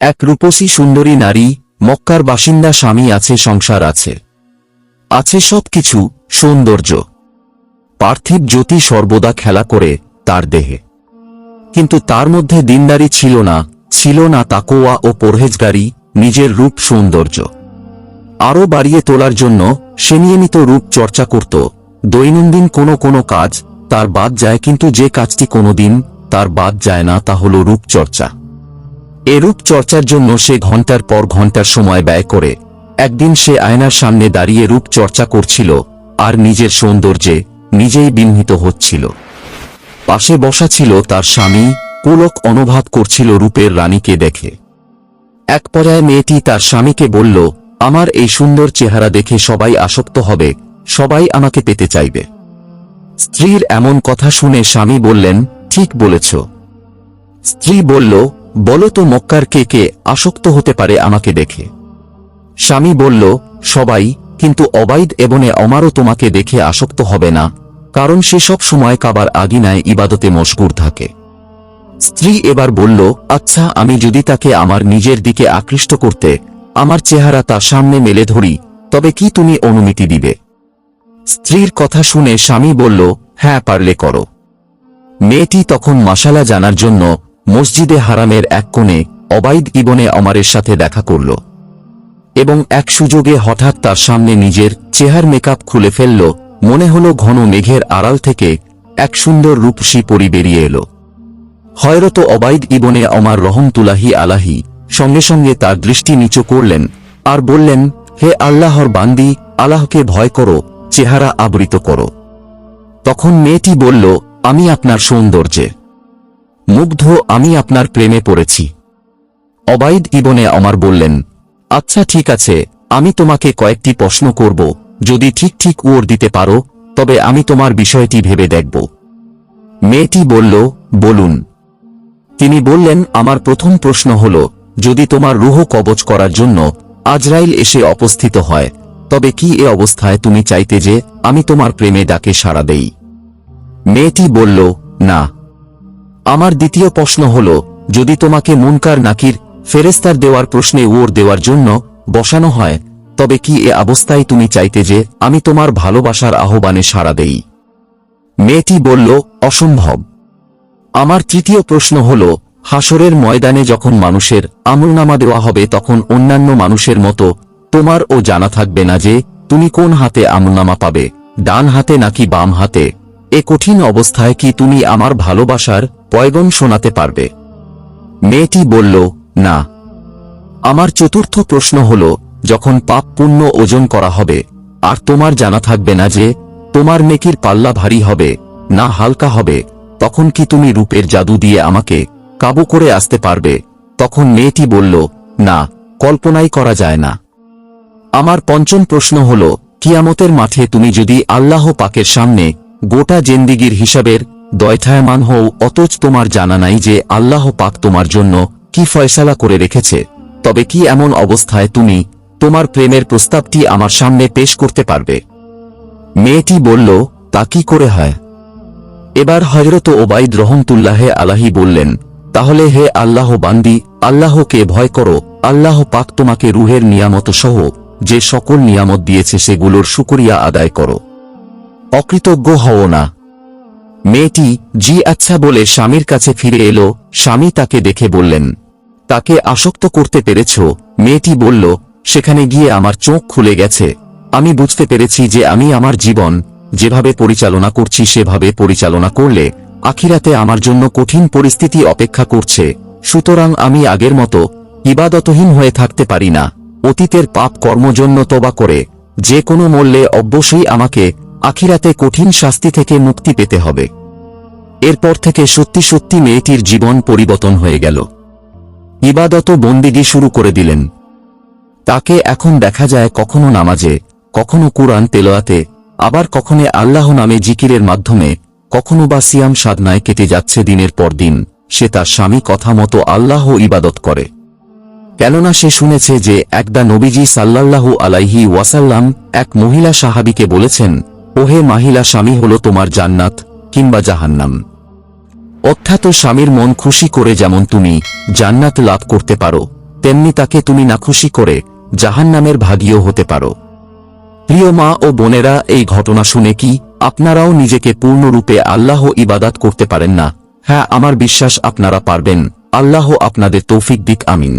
এক রূপসী সুন্দরী নারী, মক্কার বাসিন্দা স্বামী আছে, সংসার আছে। আছে সবকিছু, সৌন্দর্য। পার্থিব জ্যোতি সর্বদা খেলা করে তার দেহে। কিন্তু তার মধ্যে দিনদারি ছিল না ছিল না তাকোয়া ও পরহেজগারি, নিজের রূপ সৌন্দর্য। আরও বাড়িয়ে তোলার জন্য সে নিয়মিত রূপ চর্চা করত। দৈনন্দিন কোনো কোনো কাজ, তার বাদ যায়, কিন্তু যে কাজটি কোনোদিন তার বাদ যায় না, তা হল রূপচর্চা এ রূপচর্চার জন্য সে ঘণ্টার পর ঘণ্টার সময় ব্যয় করে। একদিন সে আয়নার সামনে দাঁড়িয়ে রূপ চর্চা করছিল, আর নিজের সৌন্দর্যে নিজেই বিহ্নিত হচ্ছিল। পাশে বসা ছিল তার স্বামী পুলক অনুভব করছিল রূপের রানীকে দেখে। এক পর্যায়ে মেয়েটি তার স্বামীকে বলল, আমার এই সুন্দর চেহারা দেখে সবাই আসক্ত হবে, সবাই আমাকে পেতে চাইবে। স্ত্রীর এমন কথা শুনে স্বামী বললেন, ঠিক বলেছ। স্ত্রী বলল বলো তো মক্কার কে কে আসক্ত হতে পারে আমাকে দেখে। স্বামী বলল, সবাই, কিন্তু অবাইদ এবনে অমারও তোমাকে দেখে আসক্ত হবে না, কারণ সে সব সময় কাবার আগিনায় ইবাদতে মশগুর থাকে। স্ত্রী এবার বলল আচ্ছা আমি যদি তাকে আমার নিজের দিকে আকৃষ্ট করতে, আমার চেহারা তার সামনে মেলে ধরি, তবে কি তুমি অনুমতি দিবে? স্ত্রীর কথা শুনে স্বামী বলল হ্যাঁ পারলে করো। মেয়েটি তখন মাসালা জানার জন্য মসজিদে হারামের এক কোণে অবাইদ ইবনে অমারের সাথে দেখা করল এবং এক সুযোগে হঠাৎ তার সামনে নিজের চেহার মেকআপ খুলে ফেলল। মনে হল ঘন মেঘের আড়াল থেকে এক সুন্দর রূপসী পরি বেরিয়ে এলো। হয়রত অবাইদ ইবনে অমার রহমতুলাহি আলাহি সঙ্গে সঙ্গে তার দৃষ্টি নিচু করলেন আর বললেন, হে আল্লাহর বান্দি, আল্লাহকে ভয় করো, চেহারা আবৃত করো। তখন মেয়েটি বলল, আমি আপনার সৌন্দর্যে মুগ্ধ আমি আপনার প্রেমে পড়েছি। অবাইদ ইবনে অমার বললেন আচ্ছা ঠিক আছে, আমি তোমাকে কয়েকটি প্রশ্ন করব, যদি ঠিক ঠিক উড় দিতে পারো, তবে আমি তোমার বিষয়টি ভেবে দেখব। মেয়েটি বলল, বলুন। তিনি বললেন, আমার প্রথম প্রশ্ন হল, যদি তোমার রুহ কবচ করার জন্য আজরাইল এসে অবস্থিত হয়, তবে কি এ অবস্থায় তুমি চাইতে যে আমি তোমার প্রেমে ডাকে সাড়া দেই? মেয়েটি বলল, না। আমার দ্বিতীয় প্রশ্ন হল, যদি তোমাকে মুনকার নাকির ফেরেস্তার দেওয়ার প্রশ্নে ওর দেওয়ার জন্য বসানো হয়, তবে কি এ অবস্থায় তুমি চাইতে যে আমি তোমার ভালোবাসার আহ্বানে সাড়া দেই? মেয়েটি বলল, অসম্ভব। আমার তৃতীয় প্রশ্ন হল হাসরের ময়দানে যখন মানুষের আমলনামা দেওয়া হবে, তখন অন্যান্য মানুষের মতো তোমার ও জানা থাকবে না যে, তুমি কোন হাতে আমলনামা পাবে, ডান হাতে নাকি বাম হাতে? এ কঠিন অবস্থায় কি তুমি আমার ভালোবাসার পয়গন শোনাতে পারবে? মেয়েটি বলল, না। আমার চতুর্থ প্রশ্ন হল, যখন পাপ পুণ্য ওজন করা হবে, আর তোমার জানা থাকবে না যে, তোমার মেকির পাল্লা ভারী হবে, না হালকা হবে, তখন কি তুমি রূপের জাদু দিয়ে আমাকে কাবু করে আসতে পারবে? তখন মেয়েটি বলল, না, কল্পনাই করা যায় না। আমার পঞ্চম প্রশ্ন হল, কিয়ামতের মাঠে তুমি যদি আল্লাহ পাকের সামনে গোটা জেন্দিগির হিসাবের দয়থায়মান হও, অথচ তোমার জানা নাই যে আল্লাহ পাক তোমার জন্য কি ফয়সালা করে রেখেছে। তবে কি এমন অবস্থায় তুমি তোমার প্রেমের প্রস্তাবটি আমার সামনে পেশ করতে পারবে? মেয়েটি বলল, তা কি করে হয়? এবার হজরত ওবাইদ রহমতুল্লাহে আলাহি বললেন, তাহলে হে আল্লাহ বান্দি, আল্লাহকে ভয় করো। আল্লাহ পাক তোমাকে রুহের নিয়ামত সহ যে সকল নিয়ামত দিয়েছে সেগুলোর শুকরিয়া আদায় করো। অকৃতজ্ঞ হও না। মেয়েটি, জি আচ্ছা বলে স্বামীর কাছে ফিরে এলো, স্বামী তাকে দেখে বললেন, তাকে আসক্ত করতে পেরেছ? মেয়েটি বলল, সেখানে গিয়ে আমার চোখ খুলে গেছে। আমি বুঝতে পেরেছি যে আমি আমার জীবন, যেভাবে পরিচালনা করছি সেভাবে পরিচালনা করলে, আখিরাতে আমার জন্য কঠিন পরিস্থিতি অপেক্ষা করছে। সুতরাং আমি আগের মতো ইবাদতহীন হয়ে থাকতে পারি না। অতীতের পাপ কর্মজন্য তোবা করে। যে কোনো মূল্যে অবশ্যই আমাকে আখিরাতে কঠিন শাস্তি থেকে মুক্তি পেতে হবে। এরপর থেকে সত্যি সত্যি মেয়েটির জীবন পরিবর্তন হয়ে গেল। ইবাদত বন্দিগি শুরু করে দিলেন। তাকে এখন দেখা যায় কখনো নামাজে, কখনো কুরআন তেলোয়াতে আবার কখনো আল্লাহ নামে জিকিরের মাধ্যমে, কখনো বা সিয়াম সাধনায় কেটে যাচ্ছে দিনের পর দিন, সে তার স্বামী কথা মতো আল্লাহ ইবাদত করে। কেননা সে শুনেছে যে একদা নবীজি সাল্লাল্লাহু আলাইহি ওয়াসাল্লাম এক মহিলা সাহাবিকে বলেছেন ওহে মাহিলা স্বামী হল তোমার জান্নাত কিংবা জাহান্নাম। অর্থাৎ স্বামীর মন খুশি করে যেমন তুমি জান্নাত লাভ করতে পারো, তেমনি তাকে তুমি না খুশি করে জাহান্নামের ভাগীও হতে পারো। প্রিয় মা ও বোনেরা, এই ঘটনা শুনে কি আপনারাও নিজেকে পূর্ণরূপে আল্লাহ ইবাদাত করতে পারেন না? হ্যাঁ আমার বিশ্বাস আপনারা পারবেন। আল্লাহ আপনাদের তৌফিক দিক, আমিন।